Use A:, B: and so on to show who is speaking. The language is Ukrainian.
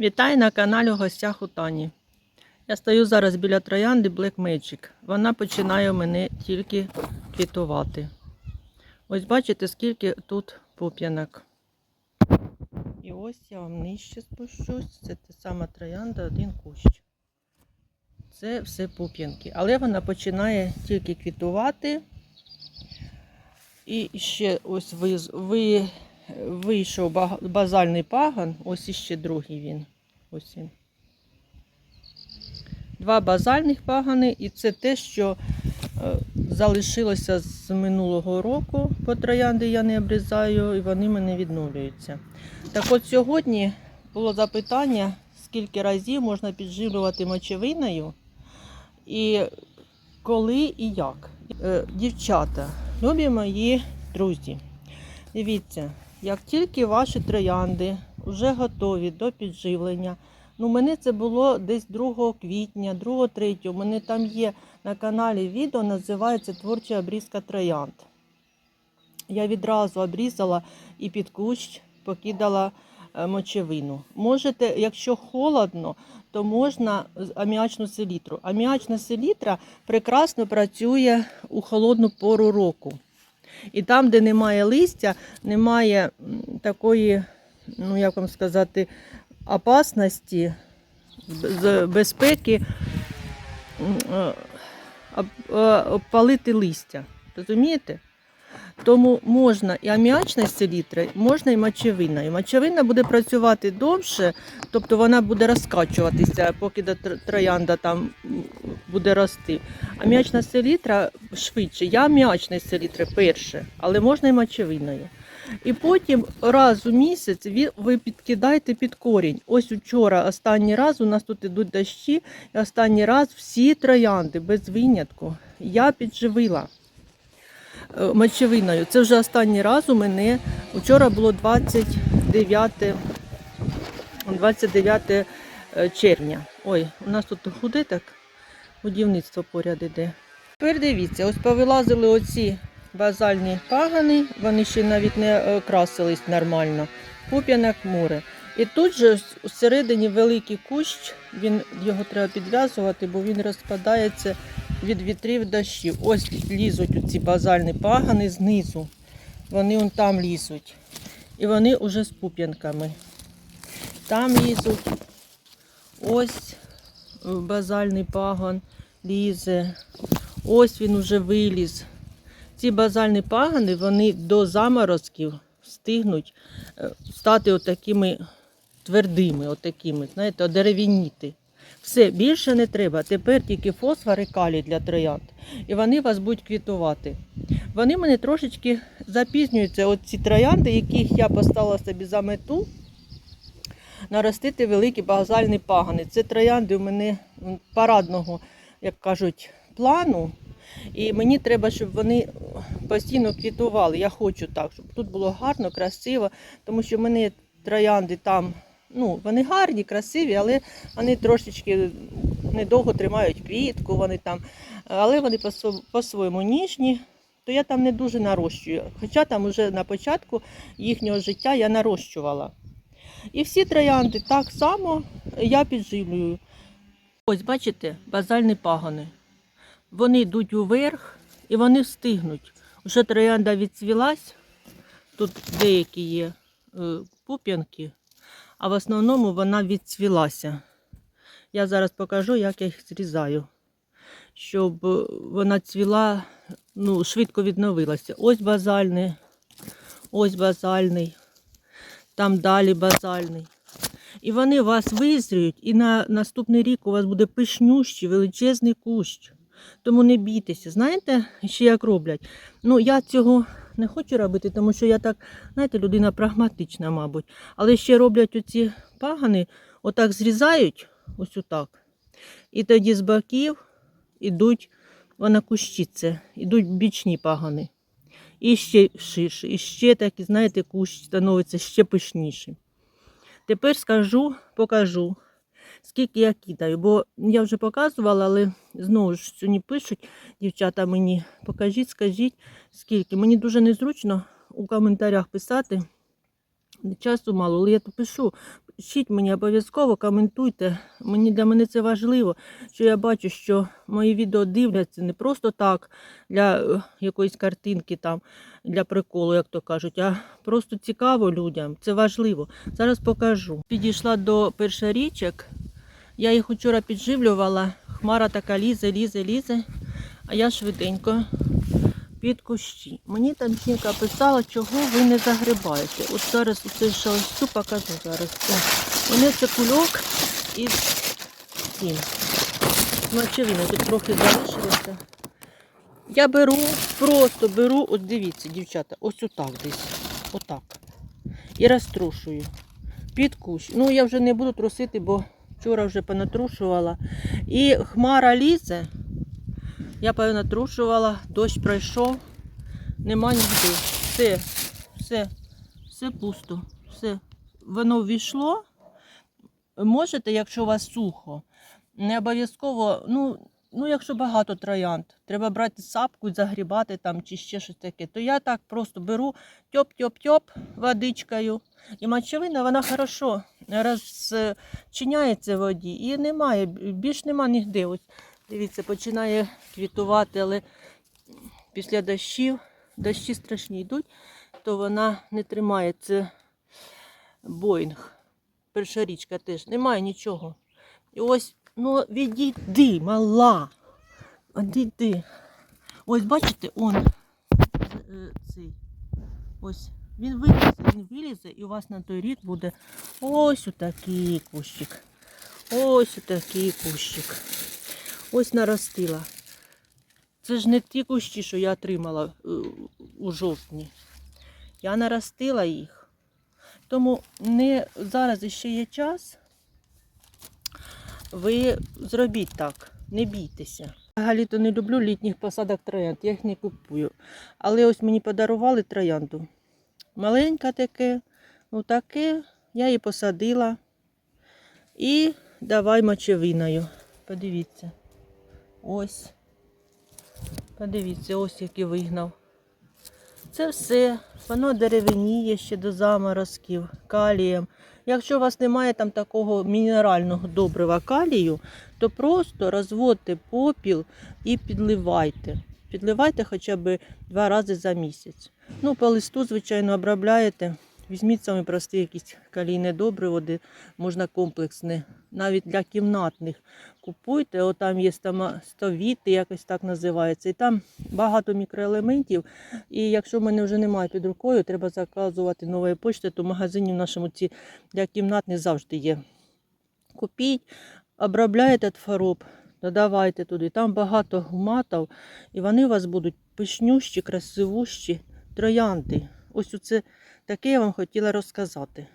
A: Вітаю на каналі у гостях у Тані. Я стою зараз біля троянди Black Magic. Вона починає мене тільки квітувати. Ось бачите, скільки тут пуп'янок. І ось я вам нижче спущусь. Це та сама троянда, один кущ. Це все пуп'янки. Але вона починає тільки квітувати. І ще ось ви, ви, вийшов базальний паган, ось іще другий він. Ось він. Два базальних пагани, і це те, що е, залишилося з минулого року. По троянди я не обрізаю, і вони мене відновлюються. Так от сьогодні було запитання, скільки разів можна підживлювати мочевиною, і коли і як. Е, Дівчата, любі мої друзі, дивіться, як тільки ваші троянди вже готові до підживлення, ну мене це було десь 2 квітня, 2 3 У мене там є на каналі відео, називається Творча обрізка троянд. Я відразу обрізала і під кущ покидала е, мочевину. Можете, якщо холодно, то можна аміачну селітру. Аміачна селітра прекрасно працює у холодну пору року. І там, де немає листя, немає такої, ну як вам сказати, опасності, безпеки е, об- е, обпалити листя. Розумієте? Тому можна і аміачна селітра, можна і мочевина. І мочевина буде працювати довше, тобто вона буде розкачуватися, поки до троянда там буде рости. Аміачна селітра швидше. Я аміачна селітра перше, але можна і мочевиною. І потім раз у місяць ви, ви підкидаєте під корінь. Ось учора останній раз у нас тут ідуть дощі, і останній раз всі троянди без винятку я підживила е, мочевиною. Це вже останній раз у мене. Вчора було 29, 29 е, червня. Ой, у нас тут худе так, будівництво поряд іде. Тепер дивіться, ось повилазили оці базальні пагани, вони ще навіть не е, красились нормально. Пуп'янок море. І тут же всередині великий кущ, він, його треба підв'язувати, бо він розпадається від вітрів дощів. Ось лізуть ці базальні пагани знизу. Вони он там лізуть. І вони вже з пуп'янками. Там лізуть. Ось базальний паган лізе. Ось він уже виліз. Ці базальні пагани вони до заморозків встигнуть е, стати отакими твердими, отакими, знаєте, одеревініти. Все, більше не треба. Тепер тільки фосфор і калій для троянд. І вони вас будуть квітувати. Вони мене трошечки запізнюються. От ці троянди, яких я поставила собі за мету, наростити великі базальні пагани. Це троянди у мене парадного, як кажуть, плану. І мені треба, щоб вони постійно квітували. Я хочу так, щоб тут було гарно, красиво, тому що в мене троянди там, ну, вони гарні, красиві, але вони трошечки недовго тримають квітку, вони там, але вони по- по-своєму ніжні, то я там не дуже нарощую. Хоча там вже на початку їхнього життя я нарощувала. І всі троянди так само я підживлюю. Ось, бачите, базальні пагони. Вони йдуть уверх і вони встигнуть. Вже троянда відцвілась, тут деякі є е, пуп'янки, а в основному вона відцвілася. Я зараз покажу, як я їх зрізаю, щоб вона цвіла, ну, швидко відновилася. Ось базальний, ось базальний, там далі базальний. І вони вас визріють, і на наступний рік у вас буде пишнющий, величезний кущ. Тому не бійтеся. Знаєте, ще як роблять? Ну, я цього не хочу робити, тому що я так, знаєте, людина прагматична, мабуть. Але ще роблять оці пагани, отак зрізають, ось отак. І тоді з боків ідуть, вона кущиться, ідуть бічні пагани. І ще ширше, і ще такі, знаєте, кущ становиться ще пишніший. Тепер скажу, покажу, скільки я кидаю, бо я вже показувала, але знову ж сьогодні пишуть дівчата мені, покажіть, скажіть, скільки. Мені дуже незручно у коментарях писати. Часу мало, але я то пишу. Пишіть мені обов'язково, коментуйте. Мені для мене це важливо, що я бачу, що мої відео дивляться не просто так для е, якоїсь картинки там, для приколу, як то кажуть, а просто цікаво людям. Це важливо. Зараз покажу. Підійшла до першорічок. Я їх вчора підживлювала. Хмара така лізе, лізе, лізе. А я швиденько під кущі. Мені там жінка писала, чого ви не загрибаєте. От зараз оце що ось покажу зараз. О, у мене це кульок із цим. Мочевина тут трохи залишилося. Я беру, просто беру, от дивіться, дівчата, ось отак десь. Отак. І розтрушую. Під кущ. Ну, я вже не буду трусити, бо вчора вже понатрушувала. І хмара лізе. Я понатрушувала, дощ пройшов. Нема нігде. Все, все, все пусто. Все. Воно ввійшло. Можете, якщо у вас сухо, не обов'язково, ну, ну, якщо багато троянд, треба брати сапку загрібати там чи ще щось таке, то я так просто беру тьоп-тьоп-тьоп водичкою. І мочевина, вона хорошо розчиняється в воді. І немає, більш нема нігде. Ось, дивіться, починає квітувати, але після дощів, дощі страшні йдуть, то вона не тримає. Це Боїнг. Перша річка теж. Немає нічого. І ось, ну, відійди, мала. Відійди. Ось бачите, он е, цей. Ось. Він вилізе, він вилізе, і у вас на той рік буде ось отакий кущик. Ось отакий кущик. Ось наростила. Це ж не ті кущі, що я отримала е, у жовтні. Я наростила їх. Тому не, зараз ще є час. Ви зробіть так, не бійтеся. Взагалі-то не люблю літніх посадок троянд, я їх не купую. Але ось мені подарували троянду. Маленьке таке, ну таке, я її посадила. І давай мочевиною. Подивіться. Ось. Подивіться, ось який вигнав. Це все, воно деревеніє ще до заморозків, калієм. Якщо у вас немає там такого мінерального добрива калію, то просто розводьте попіл і підливайте. Підливайте хоча б два рази за місяць. Ну, по листу, звичайно, обробляєте. Візьміть саме просте якісь калійне добриво, де можна комплексне, навіть для кімнатних. Купуйте, О, там є стовіти, якось так називається. І там багато мікроелементів. І якщо в мене вже немає під рукою, треба заказувати нової почти, то в магазині в нашому ці для кімнатних завжди є. Купіть, обробляєте тфароб, додавайте туди. Там багато гуматів, і вони у вас будуть пишнющі, красивущі троянди. Ось це таке я вам хотіла розказати.